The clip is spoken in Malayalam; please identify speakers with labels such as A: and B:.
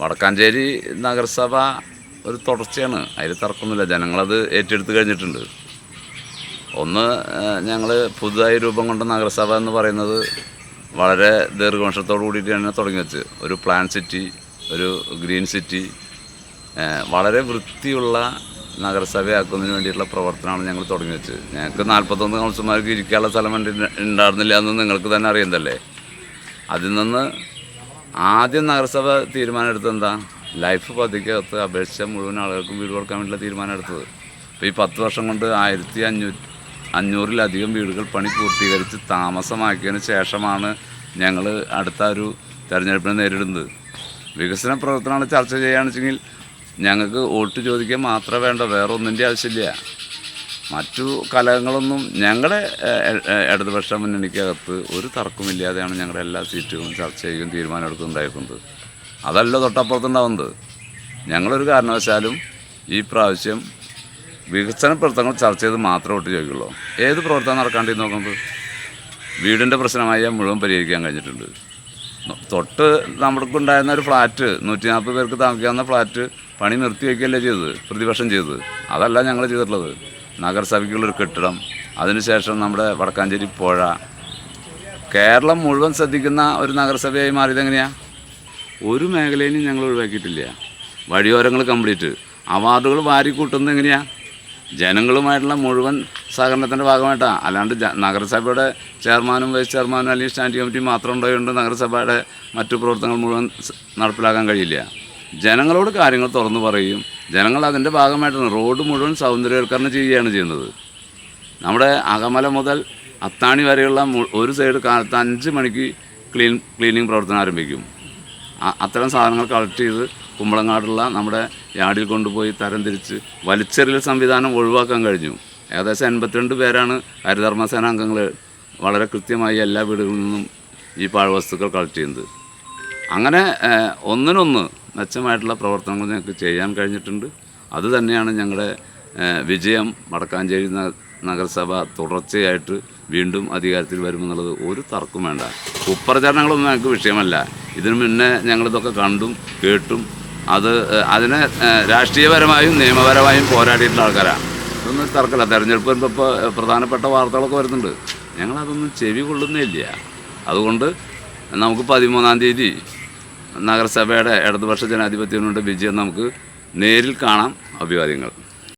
A: വടക്കാഞ്ചേരി നഗരസഭ ഒരു തുടർച്ചയാണ്. അതിൽ തർക്കമൊന്നുമില്ല. ജനങ്ങളത് ഏറ്റെടുത്ത് കഴിഞ്ഞിട്ടുണ്ട്. ഒന്ന് ഞങ്ങൾ പുതുതായി രൂപം കൊണ്ട നഗരസഭ എന്ന് പറയുന്നത് വളരെ ദീർഘവംശത്തോടു കൂടിയിട്ട് തന്നെ തുടങ്ങി വെച്ച് ഒരു പ്ലാൻ സിറ്റി ഒരു ഗ്രീൻ സിറ്റി വളരെ വൃത്തിയുള്ള നഗരസഭയാക്കുന്നതിന് വേണ്ടിയിട്ടുള്ള പ്രവർത്തനമാണ് ഞങ്ങൾ തുടങ്ങി വെച്ചത്. ഞങ്ങൾക്ക് നാൽപ്പത്തൊന്ന് കൗൺസിലർമാർക്ക് ഇരിക്കാനുള്ള സ്ഥലം ഉണ്ടായിരുന്നില്ല എന്ന് നിങ്ങൾക്ക് തന്നെ അറിയുന്നതല്ലേ അതിൽ നിന്ന് ആദ്യം നഗരസഭ തീരുമാനമെടുത്തത് എന്താ? ലൈഫ് പദ്ധതിക്കകത്ത് അപേക്ഷിച്ച മുഴുവൻ ആളുകൾക്കും വീട് കൊടുക്കാൻ വേണ്ടിയുള്ള തീരുമാനം എടുത്തത് അപ്പോൾ ഈ പത്ത് വർഷം കൊണ്ട് ആയിരത്തി അഞ്ഞൂറ്റി അഞ്ഞൂറിലധികം വീടുകൾ പണി പൂർത്തീകരിച്ച് താമസമാക്കിയതിന് ശേഷമാണ് ഞങ്ങൾ അടുത്ത ഒരു തെരഞ്ഞെടുപ്പിനെ നേരിടുന്നത്. വികസന പ്രവർത്തനങ്ങൾ ചർച്ച ചെയ്യുകയാണെന്ന് വെച്ചെങ്കിൽ ഞങ്ങൾക്ക് വോട്ട് ചോദിക്കാൻ മാത്രമേ വേണ്ട വേറെ ഒന്നിന്റെ ആവശ്യമില്ല. മറ്റു കലഹങ്ങളൊന്നും ഞങ്ങളുടെ ഇടതുപക്ഷ മുന്നണിക്കകത്ത് ഒരു തർക്കമില്ലാതെയാണ് ഞങ്ങളുടെ എല്ലാ സീറ്റുകളും ചർച്ച ചെയ്യുകയും തീരുമാനമെടുക്കുന്നുണ്ടായിരിക്കുന്നത് അതല്ല തൊട്ടപ്പുറത്തുണ്ടാവുന്നത്. ഞങ്ങളൊരു കാരണവശാലും ഈ പ്രാവശ്യം വികസന പ്രവർത്തനങ്ങൾ ചർച്ച ചെയ്ത് മാത്രമേ വോട്ട് ചോദിക്കുള്ളൂ. ഏത് പ്രവർത്തനം നടക്കാണ്ട് നോക്കുന്നത്? വീടിന്റെ പ്രശ്നമായ മുഴുവൻ പരിഹരിക്കാൻ കഴിഞ്ഞിട്ടുണ്ട്. തൊട്ട് നമ്മൾക്കുണ്ടായിരുന്ന ഒരു ഫ്ലാറ്റ് നൂറ്റി നാൽപ്പത് പേർക്ക് താമസിക്കാവുന്ന ഫ്ലാറ്റ് പണി നിർത്തി വയ്ക്കുകയല്ലേ ചെയ്തത്? പ്രതിപക്ഷം ചെയ്തത്. അതല്ല ഞങ്ങൾ ചെയ്തിട്ടുള്ളത്. നഗരസഭയ്ക്കുള്ളൊരു കെട്ടിടം. അതിനുശേഷം നമ്മുടെ വടക്കാഞ്ചേരി പുഴ. കേരളം മുഴുവൻ ശ്രദ്ധിക്കുന്ന ഒരു നഗരസഭയായി മാറിയത് എങ്ങനെയാണ് ഒരു മേഖലയിലും ഞങ്ങൾ ഒഴിവാക്കിയിട്ടില്ല. വഴിയോരങ്ങൾ കംപ്ലീറ്റ്. അവാർഡുകൾ വാരിക്കൂട്ടുന്നത് എങ്ങനെയാണ് ജനങ്ങളുമായിട്ടുള്ള മുഴുവൻ സഹകരണത്തിന്റെ ഭാഗമായിട്ടാണ് അല്ലാണ്ട് നഗരസഭയുടെ ചെയർമാനും വൈസ് ചെയർമാനും അല്ലെങ്കിൽ സ്റ്റാൻഡിംഗ് കമ്മിറ്റി മാത്രം ഉണ്ടായതുകൊണ്ട് നഗരസഭയുടെ മറ്റു പ്രവർത്തനങ്ങൾ മുഴുവൻ നടപ്പിലാക്കാൻ കഴിയില്ല. ജനങ്ങളോട് കാര്യങ്ങൾ തുറന്നു പറയും. ജനങ്ങൾ അതിന്റെ ഭാഗമായിട്ടാണ്. റോഡ് മുഴുവൻ സൗന്ദര്യവൽക്കരണം ചെയ്യുകയാണ് ചെയ്യുന്നത്. നമ്മുടെ അകമല മുതൽ അത്താണി വരെയുള്ള ഒരു സൈഡ് കാലത്ത് അഞ്ച് മണിക്ക് ക്ലീൻ ക്ലീനിങ് പ്രവർത്തനം ആരംഭിക്കും. അത്തരം സാധനങ്ങൾ കളക്ട് ചെയ്ത് കുമ്പളങ്ങാടുള്ള നമ്മുടെ യാർഡിൽ കൊണ്ടുപോയി തരംതിരിച്ച് വലിച്ചെറിയൽ സംവിധാനം ഒഴിവാക്കാൻ കഴിഞ്ഞു. ഏകദേശം എൺപത്തിരണ്ട് പേരാണ് ഹരിധർമ്മസേന അംഗങ്ങൾ വളരെ കൃത്യമായി എല്ലാ വീടുകളിൽ നിന്നും ഈ പാഴ്വസ്തുക്കൾ കളക്ട് ചെയ്യുന്നത്. അങ്ങനെ ഒന്നിനൊന്ന് മെച്ചമായിട്ടുള്ള പ്രവർത്തനങ്ങൾ ഞങ്ങൾക്ക് ചെയ്യാൻ കഴിഞ്ഞിട്ടുണ്ട്. അതുതന്നെയാണ് ഞങ്ങളുടെ വിജയം വടക്കാഞ്ചേരി നഗരസഭ തുടർച്ചയായിട്ട് വീണ്ടും അധികാരത്തിൽ വരുമെന്നുള്ളത് ഒരു തർക്കം വേണ്ട. കുപ്രചരണങ്ങളൊന്നും ഞങ്ങൾക്ക് വിഷയമല്ല. ഇതിനു മുന്നേ ഞങ്ങളിതൊക്കെ കണ്ടും കേട്ടും അത് അതിനെ രാഷ്ട്രീയപരമായും നിയമപരമായും പോരാടിയിട്ടുള്ള ആൾക്കാരാണ്. ഇതൊന്നും തർക്കമില്ല. തെരഞ്ഞെടുപ്പ് വരുമ്പോൾ ഇപ്പോൾ പ്രധാനപ്പെട്ട വാർത്തകളൊക്കെ വരുന്നുണ്ട്. ഞങ്ങളതൊന്നും ചെവി കൊള്ളുന്നേ ഇല്ല. അതുകൊണ്ട് നമുക്ക് പതിമൂന്നാം തീയതി നഗരസഭയുടെ ഇടതുപക്ഷ ജനാധിപത്യത്തിനുണ്ട് വിജയം. നമുക്ക് നേരിൽ കാണാം അഭിവാദ്യങ്ങൾ.